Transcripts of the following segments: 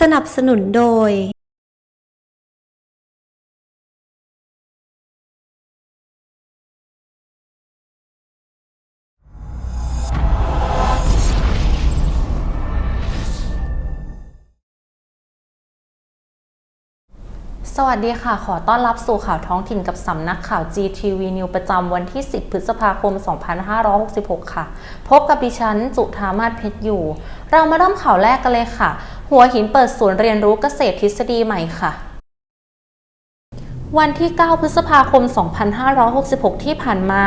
สนับสนุนโดย สวัสดีค่ะ ขอต้อนรับสู่ข่าวท้องถิ่นกับสำนักข่าว GTV News ประจำวันที่ 10 พฤษภาคม 2566 ค่ะ พบกับดิฉัน จุธามาศเพชรอยู่ เรามาเริ่มข่าวแรกกันเลยค่ะ หัวหินเปิดศูนย์เรียนรู้เกษตรทฤษฎีใหม่ค่ะ วันที่ 9 พฤษภาคม 2566 ที่ผ่านมา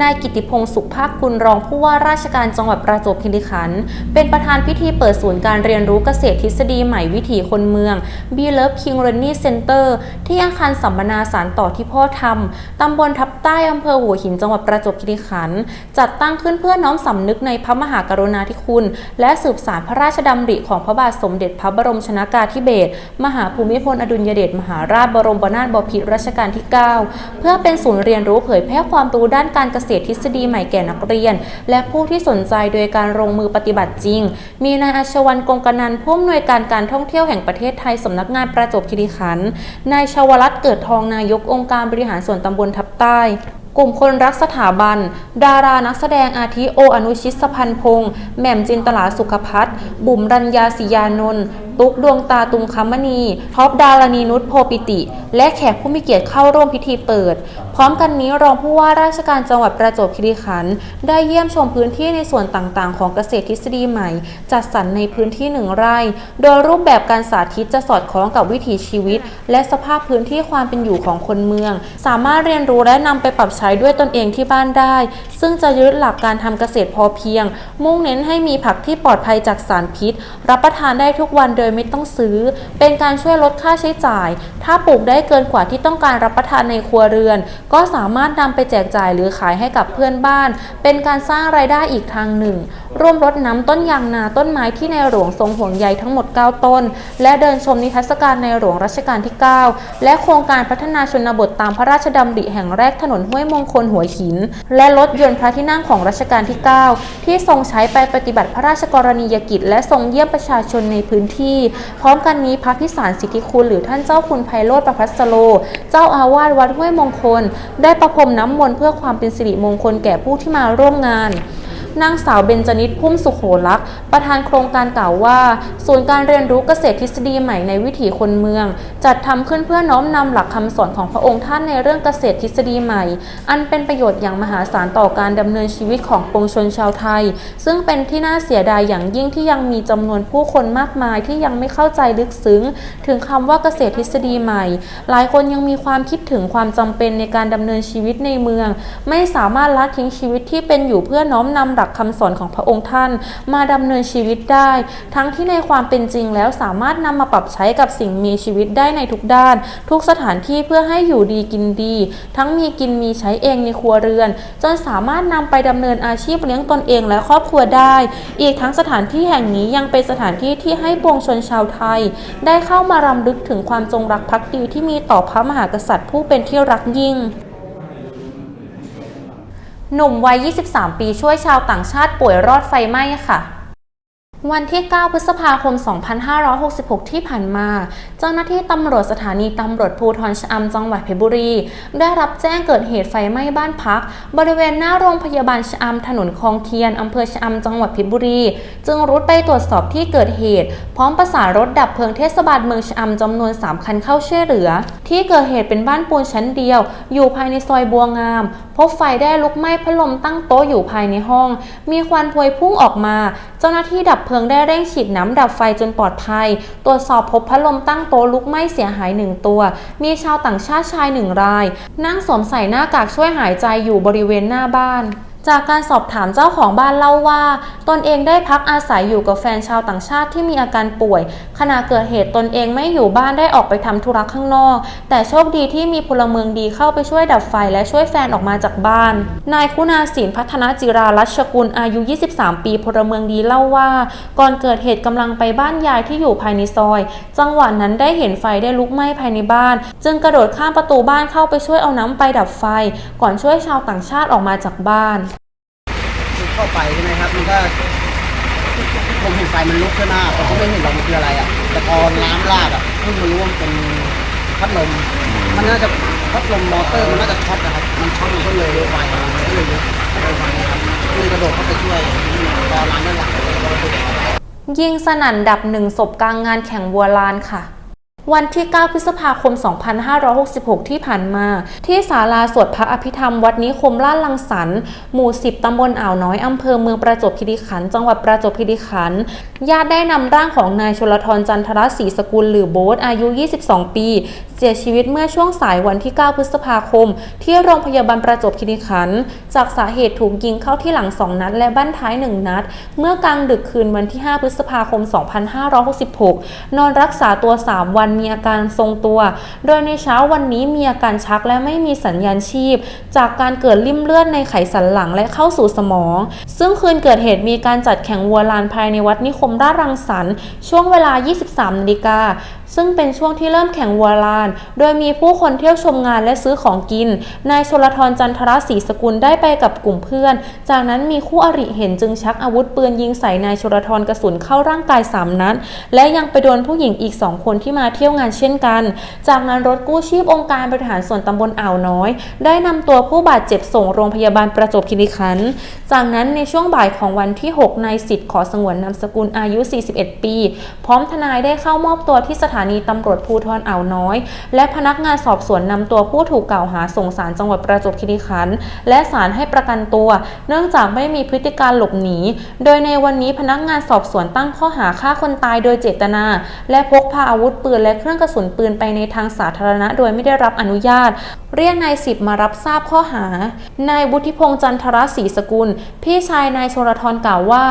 นายกิติพงศ์สุภาคกุลรองผู้ว่าราชการจังหวัดประจวบคีรีขันธ์ เป็นประธานพิธีเปิดศูนย์การเรียนรู้เกษตรทฤษฎีใหม่วิถีคนเมือง b e Love King Learning Center ที่อาคารสัมมนาสารต่อที่พ่อทำตำบลทับใต้อำเภอหัวหินจังหวัดประจวบคีรีขันธ์ จัดตั้งขึ้นเพื่อน้อมสำนึกในพระมหากรุณาธิคุณ และสืบสารพระราชดำริของพระบาทสมเด็จพระบรมชนากาธิเบศร มหาภูมิพลอดุลยเดชมหาราชบรมนาถบพิตรรัชกาลที่ 9 เพื่อเป็นศูนย์เรียนรู้เผยแพร่ความรู้ด้านการเกษตรทฤษฎีใหม่แก่นักเรียน และผู้ที่สนใจโดยการลงมือปฏิบัติจริง มีนายอาชวันกงกนันผู้อำนวยการการท่องเที่ยวแห่งประเทศไทยสำนักงานประจวบคีรีขันธ์นายชวรัตน์เกิดทองนายกองค์การบริหารส่วนตำบลทับใต้กลุ่มคนรักสถาบัน ดารานักแสดงอาทิโออนุชิตสพันพงษ์แหม่มจินตลาสุขพัฒน์บุ๋มรัญญาศิยานนท์ ตุ๊กดวงตาตุงคมณีท็อปดารณีนุชโพปิติ และแขกผู้มีเกียรติเข้าร่วมพิธีเปิด พร้อมกันนี้รองผู้ว่าราชการจังหวัดประจวบคีรีขันธ์ได้เยี่ยมชมพื้นที่ในส่วนต่างๆ ของเกษตรทฤษฎีใหม่ จัดสรรในพื้นที่หนึ่งไร่ โดยรูปแบบการสาธิตจะสอดคล้องกับวิถีชีวิต และสภาพพื้นที่ความเป็นอยู่ของคนเมือง สามารถเรียนรู้และนำไปปรับใช้ด้วยตนเองที่บ้านได้ ซึ่งจะยึดหลักการทำเกษตรพอเพียง มุ่งเน้นให้มีผักที่ปลอดภัยจากสารพิษ รับประทานได้ทุกวันโดยยไม่ต้องซื้อ เป็นการช่วยลดค่าใช้จ่าย ถ้าปลูกได้เกินกว่าที่ต้องการรับประทานในครัวเรือน ก็สามารถนำไปแจกจ่ายหรือขายให้กับเพื่อนบ้าน เป็นการสร้างรายได้อีกทางหนึ่ง ร่วมรดน้ำต้นยางนาต้นไม้ที่ในหลวงทรงห่วงใยทั้งหมด 9 ต้น และเดินชมนิทรรศการในหลวงรัชกาลที่ 9 และโครงการพัฒนาชนบทตามพระราชดำริแห่งแรกถนนห้วยมงคลหัวหิน และรถยนต์พระที่นั่งของรัชกาลที่ 9 ที่ทรงใช้ไปปฏิบัติพระราชกรณียกิจ และทรงเยี่ยมประชาชนในพื้นที่ พร้อมกันนี้พระพิสารสิทธิคุณหรือท่านเจ้าคุณไพโรธประพัสโล เจ้าอาวาสวัดห้วยมงคล ได้ประพรมน้ำมนต์เพื่อความเป็นสิริมงคลแก่ผู้ที่มาร่วมงาน นางสาวเบญจนิตพุ่มสุโขลักษ์ประธานโครงการกล่าวว่า ศูนย์การเรียนรู้เกษตรทฤษฎีใหม่ในวิถีคนเมือง จัดทำขึ้นเพื่อน้อมนำหลักคำสอนของพระองค์ท่านในเรื่องเกษตรทฤษฎีใหม่ อันเป็นประโยชน์อย่างมหาศาลต่อการดำเนินชีวิตของปวงชนชาวไทย ซึ่งเป็นที่น่าเสียดายอย่างยิ่งที่ยังมีจำนวนผู้คนมากมายที่ยังไม่เข้าใจลึกซึ้ง ถึงคำว่าเกษตรทฤษฎีใหม่ หลายคนยังมีความคิดถึงความจำเป็นในการดำเนินชีวิตในเมือง ไม่สามารถละทิ้งชีวิตที่เป็นอยู่เพื่อน้อมนำหลักคำสอนของพระองค์ท่าน มาดำเนินชีวิตได้ ทั้งที่ในความเป็นจริงแล้วสามารถนำมาปรับใช้กับสิ่งมีชีวิตได้ในทุกด้าน ทุกสถานที่เพื่อให้อยู่ดีกินดี ทั้งมีกินมีใช้เองในครัวเรือน จนสามารถนำไปดำเนินอาชีพเลี้ยงตนเองและครอบครัวได้ อีกทั้งสถานที่แห่งนี้ยังเป็นสถานที่ที่ให้ปวงชนชาวไทย ได้เข้ามารำลึกถึงความจงรักภักดีที่มีต่อพระมหากษัตริย์ผู้เป็นที่รักยิ่ง หนุ่มวัย 23 ปีช่วยชาวต่างชาติป่วยรอดไฟไหม้ค่ะวันที่ 9 พฤษภาคม 2566 ที่ผ่านมา เจ้าหน้าที่ตำรวจสถานีตำรวจภูธรชะอำจังหวัดเพชรบุรี ได้รับแจ้งเกิดเหตุไฟไหม้บ้านพัก บริเวณหน้าโรงพยาบาลชะอำถนนคลองเทียนอำเภอชะอำจังหวัดเพชรบุรี จึงรุดไปตรวจสอบที่เกิดเหตุ พร้อมประสานรถดับเพลิงเทศบาลเมืองชะอำจำนวน 3 คันเข้าช่วยเหลือ ที่เกิดเหตุเป็นบ้านปูนชั้นเดียว อยู่ภายในซอยบัวงามพบไฟได้ลุกไหม้พัดลมตั้งโต๊ะอยู่ภายในห้อง มีควันพวยพุ่งออกมา เจ้าหน้าที่ดับเพลิงได้เร่งฉีดน้ำดับไฟจนปลอดภัย ตรวจสอบพบพัดลมตั้งโต๊ะลุกไหม้เสียหายหนึ่งตัว มีชาวต่างชาติชายหนึ่งราย นั่งสวมใส่หน้ากากช่วยหายใจอยู่บริเวณหน้าบ้าน จากการสอบถามเจ้าของบ้านเล่าว่า ตนเองได้พักอาศัยอยู่กับแฟนชาวต่างชาติที่มีอาการป่วย ขณะเกิดเหตุตนเองไม่อยู่บ้านได้ออกไปทำธุระข้างนอก แต่โชคดีที่มีพลเมืองดีเข้าไปช่วยดับไฟและช่วยแฟนออกมาจากบ้าน นายคุณาศินพัฒนาจิรารัชกุลอายุ 23 ปีพลเมืองดีเล่าว่า ก่อนเกิดเหตุกำลังไปบ้านยายที่อยู่ภายในซอย จังหวะนั้นได้เห็นไฟได้ลุกไหม้ภายในบ้าน จึงกระโดดข้ามประตูบ้านเข้าไปช่วยเอาน้ำไปดับไฟ ก่อนช่วยชาวต่างชาติออกมาจากบ้าน เข้าไปใช่ไหมครับ มันก็ผมเห็นไฟมันลุกขึ้นมาแต่ผมไม่เห็นหรอกมันคืออะไรอะ แต่พอน้ำลาดอะเพิ่งมารู้ว่ามันเป็นพัดลม มันน่าจะพัดลมมอเตอร์มันน่าจะช็อตนะครับ มันช็อตมันก็เลยไฟมันก็เลยลุกเลยไฟครับก็เลยกระโดดเข้าไปช่วยพอร้านด้านหลังเลยก็ระเบิดยิงสนั่นดับหนึ่งศพกลางงานแข่งวัวลานค่ะ วันที่ 9 พฤษภาคม 2566 ที่ผ่านมา ที่ศาลาสวดพระอภิธรรม วัดนิคมลาดลังสรรค์หมู่ 10 ตำบลอ่าวน้อยอำเภอเมืองประจวบคีรีขันธ์จังหวัดประจวบคีรีขันธ์ญาติได้นำร่างของนายชลทรจันทรศรีสกุลหรือโบ๊ทอายุ 22 ปี สียชีวิตเมื่อช่วงสายวันที่ 9 พฤษภาคม ที่โรงพยาบาลประจวบคีรีขันธ์จากสาเหตุถูกยิงเข้าที่หลัง 2 นัด และบั้นท้าย 1 นัด เมื่อกลางดึกคืนวันที่ 5 พฤษภาคม 2566 นอนรักษาตัว 3 วันมีอาการทรงตัว โดยในเช้าวันนี้มีอาการชักและไม่มีสัญญาณชีพ จากการเกิดริ่มเลือดในไขสันหลังและเข้าสู่สมอง ซึ่งคืนเกิดเหตุมีการจัดแข่งวัวลานภายในวัดนิคมราชรังสรรค์ช่วงเวลา 23นาฬิกา ซึ่งเป็นช่วงที่เริ่มแข่งวัวลาน โดยมีผู้คนเที่ยวชมงานและซื้อของกิน นายชลทรจันทรศรีสกุลได้ไปกับกลุ่มเพื่อน จากนั้นมีคู่อริเห็นจึงชักอาวุธปืนยิงใส่นายชลทรกระสุนเข้าร่างกายสามนัด และยังไปโดนผู้หญิงอีกสองคนที่มาเที่ยวงานเช่นกัน จากนั้นรถกู้ชีพองค์การบริหารส่วนตำบลอ่าวน้อย ได้นำตัวผู้บาดเจ็บส่งโรงพยาบาลประจวบคีรีขันธ์จากนั้นในช่วงบ่ายของวันที่ 6 นายสิทธิ์ขอสงวนนามสกุลอายุ 41 ปี พร้อมทนายได้เข้ามอบตัวที่สถานตำรวจภูธรอ่าวน้อย และพนักงานสอบสวนนำตัวผู้ถูกกล่าวหาส่งสารจังหวัดประจวบคีรีขันธ์และศาลให้ประกันตัว เนื่องจากไม่มีพฤติการหลบหนี โดยในวันนี้พนักงานสอบสวนตั้งข้อหาฆ่าคนตายโดยเจตนา และพกพาอาวุธปืนและเครื่องกระสุนปืนไปในทางสาธารณะ โดยไม่ได้รับอนุญาต เรียกนายสิบมารับทราบข้อหา นายวุฒิพงษ์จันทรศรีสกุล พี่ชายนายชลทรกล่าวว่า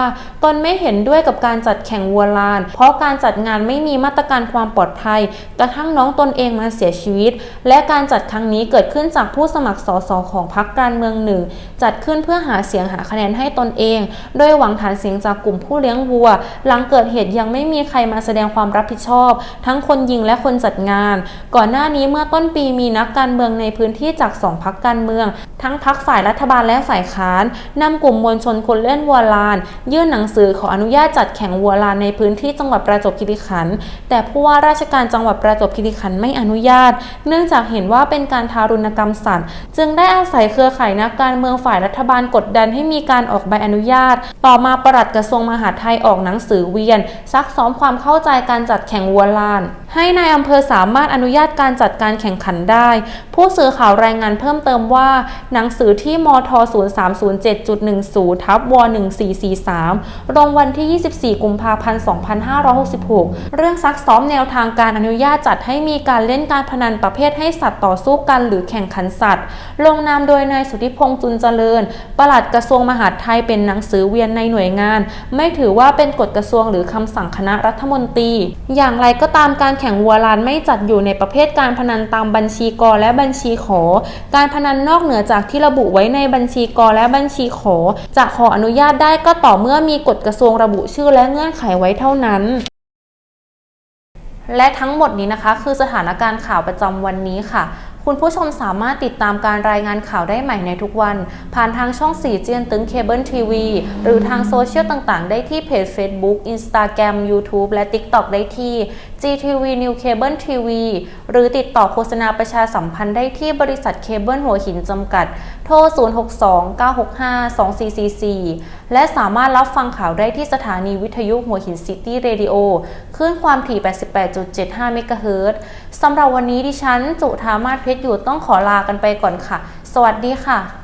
ตนไม่เห็นด้วยกับการจัดแข่งวัวลาน เพราะการจัดงานไม่มีมาตรการความปลอดภัยกระทั่งน้องตนเองมาเสียชีวิต และการจัดครั้งนี้เกิดขึ้นจากผู้สมัครสสของพรรคการเมืองหนึ่ง จัดขึ้นเพื่อหาเสียงหาคะแนนให้ตนเอง โดยหวังฐานเสียงจากกลุ่มผู้เลี้ยงวัว หลังเกิดเหตุยังไม่มีใครมาแสดงความรับผิดชอบ ทั้งคนยิงและคนจัดงาน ก่อนหน้านี้เมื่อต้นปีมีนักการเมืองในพื้นที่จากสองพักการเมือง ทั้งพักฝ่ายรัฐบาลและฝ่ายค้านนำกลุ่มมวลชนคนเล่นวัวลาน ยื่นหนังสือขออนุญาตจัดแข่งวัวลานในพื้นที่จังหวัดประจวบคีรีขันธ์แต่ผู้ว่าราชการจังหวัดประจวบคีรีขันธ์ไม่อนุญาต เนื่องจากเห็นว่าเป็นการทารุณกรรมสัตว์ จึงได้อาศัยเครือข่ายนักการเมืองฝ่ายรัฐบาลกดดันให้มีการออกใบอนุญาต ต่อมาปลัดกระทรวงมหาดไทยออกหนังสือเวียน ซักซ้อมความเข้าใจการจัดแข่งวัวลาน ให้ในายอำเภอสามารถอนุญาตการจัดการแข่งขันได้ ผู้สื่อข่าวรายงานเพิ่มเติมว่า หนังสือที่มท 0307.10 ทับว1443 ลงวันที่ 24 กุมภาพันธ์ 2566 เรื่องซักซ้อมแนวทางการอนุญาตจัดให้มีการเล่นการพนันประเภทให้สัตว์ต่อสู้กันหรือแข่งขันสัตว์ ลงนามโดยนายสุธิพงษ์จุนเจริญ ปลัดกระทรวงมหาดไทยเป็นหนังสือเวียนในหน่วยงาน ไม่ถือว่าเป็นกฎกระทรวงหรือคำสั่งคณะรัฐมนตรี อย่างไรก็ตามการแข่งวัวลานไม่จัดอยู่ในประเภทการพนันตามบัญชีกอและบัญชีขอ การพนันนอกเหนือจากที่ระบุไว้ในบัญชีกอและบัญชีขอ จะขออนุญาตได้ก็ต่อเมื่อมีกฎกระทรวงระบุชื่อและเงื่อนไขไว้เท่านั้นและทั้งหมดนี้นะคะ คือสถานการณ์ข่าวประจำวันนี้ค่ะ คุณผู้ชมสามารถติดตามการรายงานข่าวได้ใหม่ในทุกวัน ผ่านทางช่อง4เจียนตึงเคเบิลทีวีหรือทางโซเชียลต่างๆ ได้ที่เพจ Facebook Instagram YouTube และ TikTok ได้ที่ GTV New Cable TV หรือติดต่อโฆษณาประชาสัมพันธ์ได้ที่บริษัทเคเบิลหัวหินจำกัด โทร 062-965-2444 และสามารถรับฟังข่าวได้ที่สถานีวิทยุหัวหินซิตี้เรดิโอคลื่นความถี่ 88.75 เมกะเฮิรตซ์สำหรับวันนี้ดิฉัน จุธามาศเพชรอยู่ต้องขอลากันไปก่อนค่ะ สวัสดีค่ะ